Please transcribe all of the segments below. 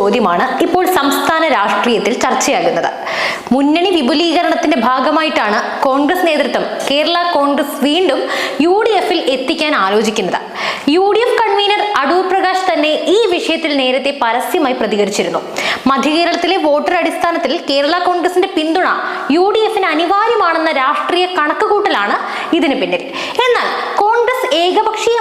ചോദ്യമാണ് ഇപ്പോൾ സംസ്ഥാന രാഷ്ട്രീയത്തിൽ ചർച്ചയാകുന്നത്. മുന്നണി വിപുലീകരണത്തിന്റെ ഭാഗമായിട്ടാണ് കോൺഗ്രസ് നേതൃത്വം കേരള കോൺഗ്രസ് വീണ്ടും യു ഡി എഫിൽ എത്തിക്കാൻ ആലോചിക്കുന്നത്. U D F convener Adoor Prakash തന്നെ ഈ വിഷയത്തിൽ നേരത്തെ പരസ്യമായി പ്രതികരിച്ചിരുന്നു. മധ്യകേരളത്തിലെ വോട്ടർ അടിസ്ഥാനത്തിൽ കേരള കോൺഗ്രസിന്റെ പിന്തുണ യു ഡി എഫിന് അനിവാര്യമാണെന്ന രാഷ്ട്രീയ കണക്കുകൂട്ടലാണ് ഇതിന് പിന്നിൽ. എന്നാൽ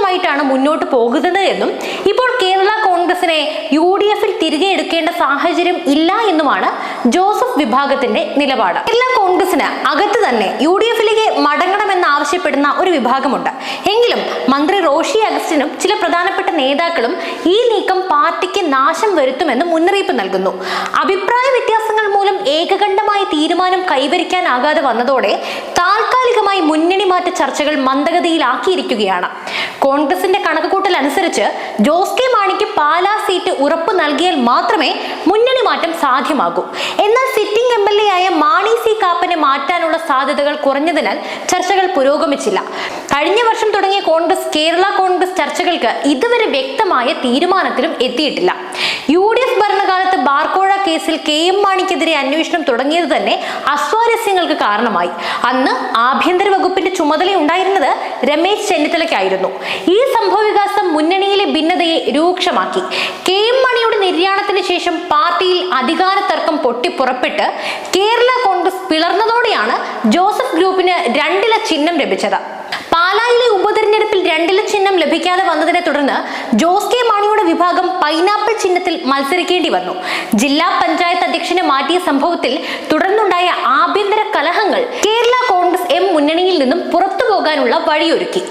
ഏകപക്ഷീയമായിട്ടാണ് മുന്നോട്ട് പോകുന്നത് എന്നും ഇപ്പോൾ കേരള കോൺഗ്രസിനെ യു ഡി എഫിൽ തിരികെ എടുക്കേണ്ട സാഹചര്യം ഇല്ല എന്നുമാണ് ജോസഫ് വിഭാഗത്തിന്റെ നിലപാട്. കേരള കോൺഗ്രസിന് അകത്ത് തന്നെ യു ഡി എഫിലേക്ക് മടങ്ങണമെന്ന് ആവശ്യപ്പെടുന്ന ഒരു വിഭാഗമുണ്ട്. എങ്കിലും മന്ത്രി റോഷി അഗസ്റ്റിനും ചില പ്രധാനപ്പെട്ട നേതാക്കളും ഈ നീക്കം പാർട്ടിക്ക് നാശം വരുത്തുമെന്ന് മുന്നറിയിപ്പ് നൽകുന്നു. അഭിപ്രായ വ്യത്യാസങ്ങൾ മൂലം ഏകകണ്ഠമായ തീരുമാനം കൈവരിക്കാനാകാതെ വന്നതോടെ താൽക്കാലികമായി മുന്നണി മാറ്റ ചർച്ചകൾ മന്ദഗതിയിലാക്കിയിരിക്കുകയാണ്. കോൺഗ്രസിന്റെ കണക്കുകൂട്ടൽ അനുസരിച്ച് ജോസ് കെ മാണിക്ക് പാലാ സീറ്റ് ഉറപ്പ് നൽകിയാൽ മാത്രമേ മുന്നണി മാറ്റം സാധ്യമാകൂ. എന്നാൽ സിറ്റിംഗ് എം എൽ എ ആയ മാണി സി കാപ്പനെ മാറ്റാനുള്ള സാധ്യതകൾ കുറഞ്ഞതിനാൽ ചർച്ചകൾ പുരോഗമിച്ചില്ല. കഴിഞ്ഞ വർഷം തുടങ്ങിയ കോൺഗ്രസ് കേരള കോൺഗ്രസ് ചർച്ചകൾക്ക് ഇതുവരെ വ്യക്തമായ തീരുമാനത്തിലും എത്തിയിട്ടില്ല. യു ഡി എഫ് ഭരണകാലത്ത് ബാർക്കോഴ കേസിൽ കെ എം മാണിക്കെതിരെ അന്വേഷണം തുടങ്ങിയത് തന്നെ അസ്വാരസ്യങ്ങൾക്ക് കാരണമായി. അന്ന് ആഭ്യന്തര വകുപ്പിന്റെ ചുമതല ഉണ്ടായിരുന്നത് രമേശ് ചെന്നിത്തലയ്ക്കായിരുന്നു. ഈ സംഭവ വികാസം മുന്നണിയിലെ ഭിന്നതയെ രൂക്ഷമാക്കി. കെ എം മണിയുടെ നിര്യാണത്തിന് ശേഷം പാർട്ടിയിൽ അധികാര തർക്കം പൊട്ടിപ്പുറപ്പെട്ട് കേരള കോൺഗ്രസ് പിളർന്നതോടെയാണ് ജോസഫ് ഗ്രൂപ്പിന് രണ്ടില ചിഹ്നം ലഭിച്ചത്. ഉപതെരഞ്ഞെടുപ്പിൽ രണ്ടില ചിഹ്നം ലഭിക്കാതെ വന്നതിനെ തുടർന്ന് ജോസ് കെ മാണിയുടെ വിഭാഗം പൈനാപ്പിൾ ചിഹ്നത്തിൽ മത്സരിക്കേണ്ടി വന്നു. ജില്ലാ പഞ്ചായത്ത് അധ്യക്ഷനെ മാറ്റിയ സംഭവത്തിൽ തുടർന്നുണ്ടായ ആഭ്യന്തര കലഹങ്ങൾ കേരള കോൺഗ്രസ് എം മുന്നണിയിൽ നിന്നും പുറത്തു പോകാനുള്ള വഴിയൊരുക്കി.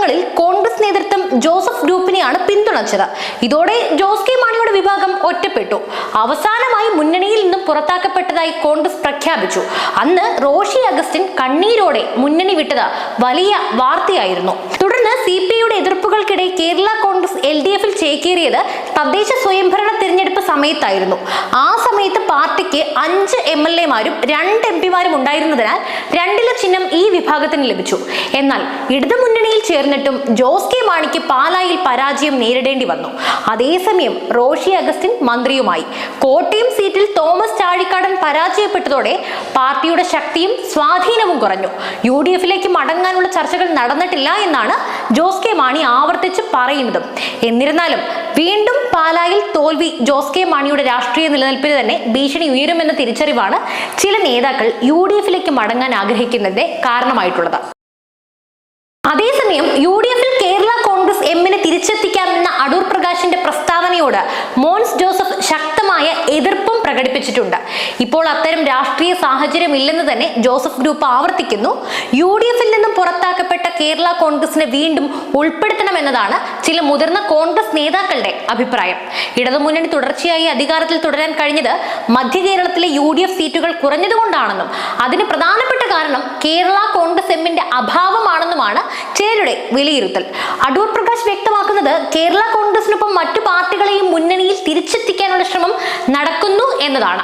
തർക്കങ്ങളിൽ കോൺഗ്രസ് നേതൃത്വം ജോസഫ് ഗ്രൂപ്പിനെയാണ് പിന്തുണച്ചത്. ഇതോടെ ജോസ് കെ മാണിയുടെ വിഭാഗം ഒറ്റപ്പെട്ടു. അവസാനമായി മുന്നണിയിൽ നിന്നും പുറത്താക്കപ്പെട്ടതായി കോൺഗ്രസ് പ്രഖ്യാപിച്ചു. അന്ന് റോഷി അഗസ്റ്റിൻ കണ്ണീരോടെ മുന്നണി വിട്ടത് വലിയ വാർത്തയായിരുന്നു. തുടർന്ന് സി പി ഐയുടെ എതിർപ്പുകൾക്കിടെ കേരള കോൺഗ്രസ് എൽ ഡി എഫിൽ ചേക്കേറിയത് തദ്ദേശ സ്വയംഭരണ തിരഞ്ഞെടുപ്പ് സമയത്തായിരുന്നു. ആ സമയത്ത് പാർട്ടിക്ക് അഞ്ച് എം എൽ എമാരും രണ്ട് എം പിമാരും ഉണ്ടായിരുന്നതിനാൽ രണ്ടില ചിഹ്നം ഈ വിഭാഗത്തിന് ലഭിച്ചു. എന്നാൽ ഇടതുമുന്നണിയിൽ ചേർന്നിട്ടും ജോസ് കെ മാണിക്ക് പാലായിൽ പരാജയം നേരിടേണ്ടി വന്നു. അതേസമയം റോഷി അഗസ്റ്റിൻ മന്ത്രിയുമായി. കോട്ടയം സീറ്റിൽ തോമസ് ചാഴിക്കാടൻ പരാജയപ്പെട്ടതോടെ പാർട്ടിയുടെ ശക്തിയും സ്വാധീനവും കുറഞ്ഞു. യു ഡി എഫിലേക്ക് മടങ്ങാനുള്ള ചർച്ചകൾ നടന്നിട്ടില്ല എന്നാണ് ജോസ് കെ മാണി ആവർത്തിച്ച് പറയുന്നതും. എന്നിരുന്നാലും വീണ്ടും പാലായിൽ തോൽവി ജോസ് കെ മാണിയുടെ രാഷ്ട്രീയ നിലനിൽപ്പിന് തന്നെ ഭീഷണി ഉയരുമെന്ന തിരിച്ചറിവാണ് ചില നേതാക്കൾ യു ഡി എഫിലേക്ക് മടങ്ങാൻ ആഗ്രഹിക്കുന്നതിന്റെ കാരണമായിട്ടുള്ളത്. അതേസമയം യു ഡി എഫിൽ കേരള കോൺഗ്രസ് എമ്മിനെ തിരിച്ചെത്തിക്കാമെന്ന അടൂർ പ്രകാശിന്റെ പ്രസ്താവനയോട് മോൻസ് ജോസഫ് ശക്തമായ എതിർപ്പും പ്രകടിപ്പിച്ചിട്ടുണ്ട്. ഇപ്പോൾ അത്തരം രാഷ്ട്രീയ സാഹചര്യം ഇല്ലെന്ന് തന്നെ ജോസഫ് ഗ്രൂപ്പ് ആവർത്തിക്കുന്നു. യു ഡി എഫിൽ നിന്നും പുറത്താക്കപ്പെട്ട കേരള കോൺഗ്രസിനെ വീണ്ടും ഉൾപ്പെടുത്തണമെന്നതാണ് ചില മുതിർന്ന കോൺഗ്രസ് നേതാക്കളുടെ അഭിപ്രായം. ഇടതുമുന്നണി തുടർച്ചയായി അധികാരത്തിൽ തുടരാൻ കഴിഞ്ഞത് മധ്യ കേരളത്തിലെ യു ഡി എഫ് സീറ്റുകൾ കുറഞ്ഞതുകൊണ്ടാണെന്നും അതിന് പ്രധാനപ്പെട്ട കാരണം കേരള കോൺഗ്രസ് എമ്മിന്റെ അഭാവമാണെന്നുമാണ് ചേരുടെ വിലയിരുത്തൽ. അടൂർ പ്രകാശ് വ്യക്തമാക്കുന്നത് കേരള കോൺഗ്രസിനൊപ്പം മറ്റു പാർട്ടികളെയും മുന്നണിയിൽ തിരിച്ചെത്തിക്കാനുള്ള ശ്രമം നടക്കുന്നു എന്നതാണ്.